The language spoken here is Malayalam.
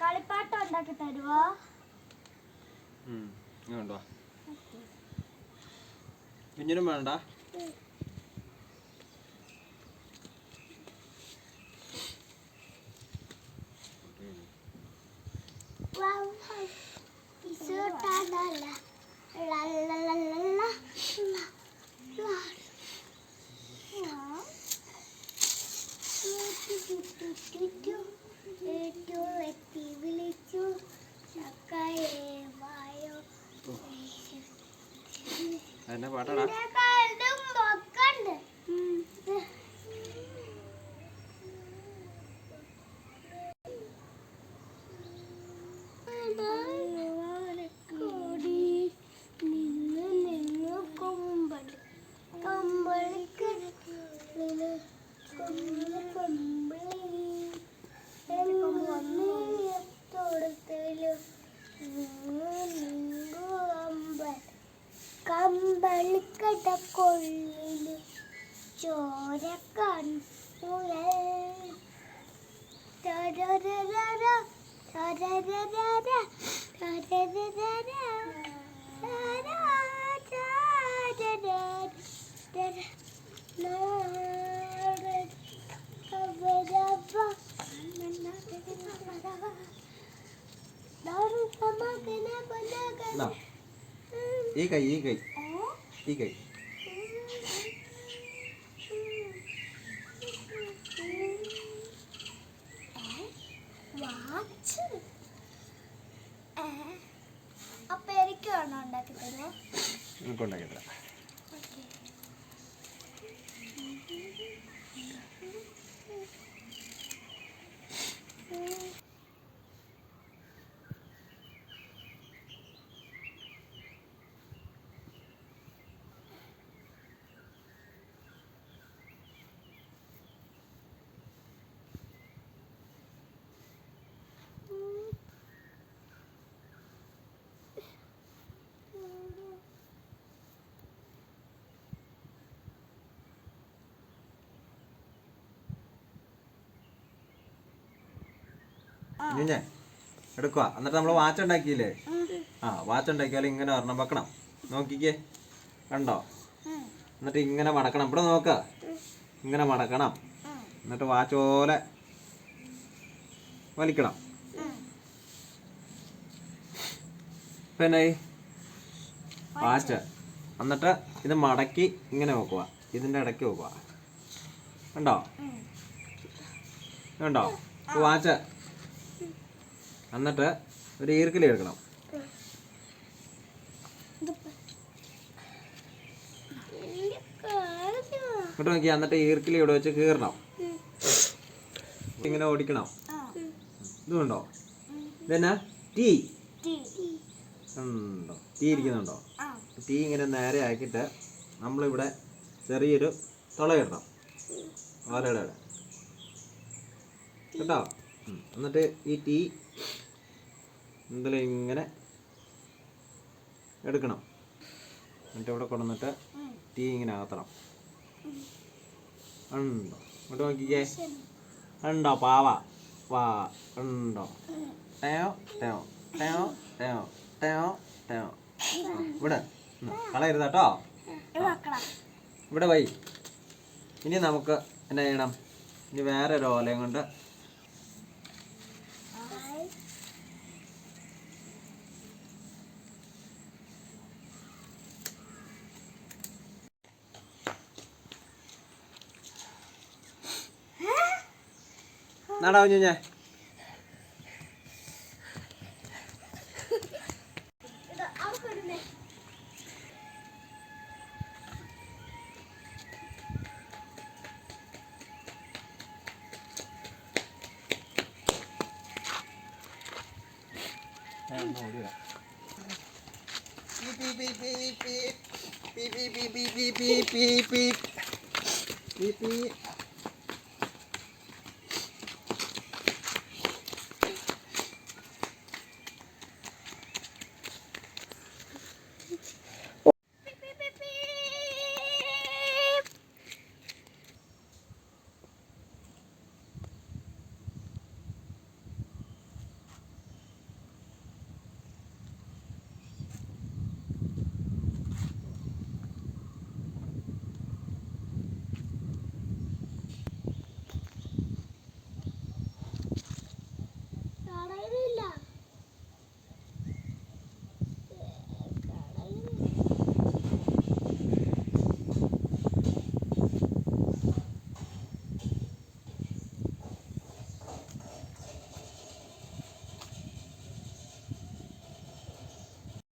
കളിപ്പാട്ടം ഉണ്ടാക്കി തരുവോ? കുഞ്ഞിനും വേണ്ട. വിളിച്ചു എന്നെ നാടൻ ചോര നാടൻ സമകന പനകന. ഇതാ, ഈ കൈ ഈ കൈ. ഈ गई വാച്ച് അപ്പൊ എനിക്ക് വേണോ ഉണ്ടാക്കി തരുമോ നമുക്ക് ഉണ്ടാക്കിയില്ല കുഞ്ഞെ എടുക്കുക എന്നിട്ട് നമ്മൾ വാച്ച് ഉണ്ടാക്കിയില്ലേ? ആ വാച്ച് ഉണ്ടാക്കിയാൽ ഇങ്ങനെ ഒരെണ്ണം വെക്കണം. നോക്കിക്കേ. കണ്ടോ? എന്നിട്ട് ഇങ്ങനെ മടക്കണം. ഇവിടെ നോക്ക. ഇങ്ങനെ മടക്കണം. എന്നിട്ട് വാച്ച് പോലെ വലിക്കണം. പിന്നെ വാച്ച് എന്നിട്ട് ഇത് മടക്കി ഇങ്ങനെ വെക്കുക ഇതിന്റെ ഇടയ്ക്ക് വെക്കുക കണ്ടോ? കണ്ടോ? വാച്ച് എന്നിട്ട് ഒരു ഈർക്കിലി എടുക്കണം. ഇങ്ങോട്ട് നോക്കി എന്നിട്ട് ഈർക്കിലി ഇവിടെ വെച്ച് കീറണം. ഇങ്ങനെ ഓടിക്കണം. ഇതുണ്ടോ ഇതെന്നാ ടീ. ഉണ്ടോ? ടീ ഇരിക്കുന്നുണ്ടോ? ടീ ഇങ്ങനെ നേരെ ആക്കിയിട്ട് നമ്മളിവിടെ ചെറിയൊരു തുളയിടണം ഓലയുടെ. കേട്ടോ. എന്നിട്ട് ഈ ടീ എന്തെങ്കിലും ഇങ്ങനെ എടുക്കണം. എന്നിട്ട് ഇവിടെ കൊണ്ടുവന്നിട്ട് ടീ ഇങ്ങനെ ആത്തണം ഉണ്ടോ ഇങ്ങോട്ട് നോക്കിക്കേ. ഉണ്ടോ പാവ? വാ ഉണ്ടോ ടയോ ടയോ ടയോ ടയോ ടയോ ടയോ. ഇവിടെ. കളയരുത് കേട്ടോ. ഇവിടെ വൈ. ഇനി നമുക്ക് എന്നാ ചെയ്യണം? ഇനി വേറെ ഒരു ഓലയും കൊണ്ട് എന്നാടാ കുഞ്ഞു ഞാൻ beep beep beep beep beep beep beep beep beep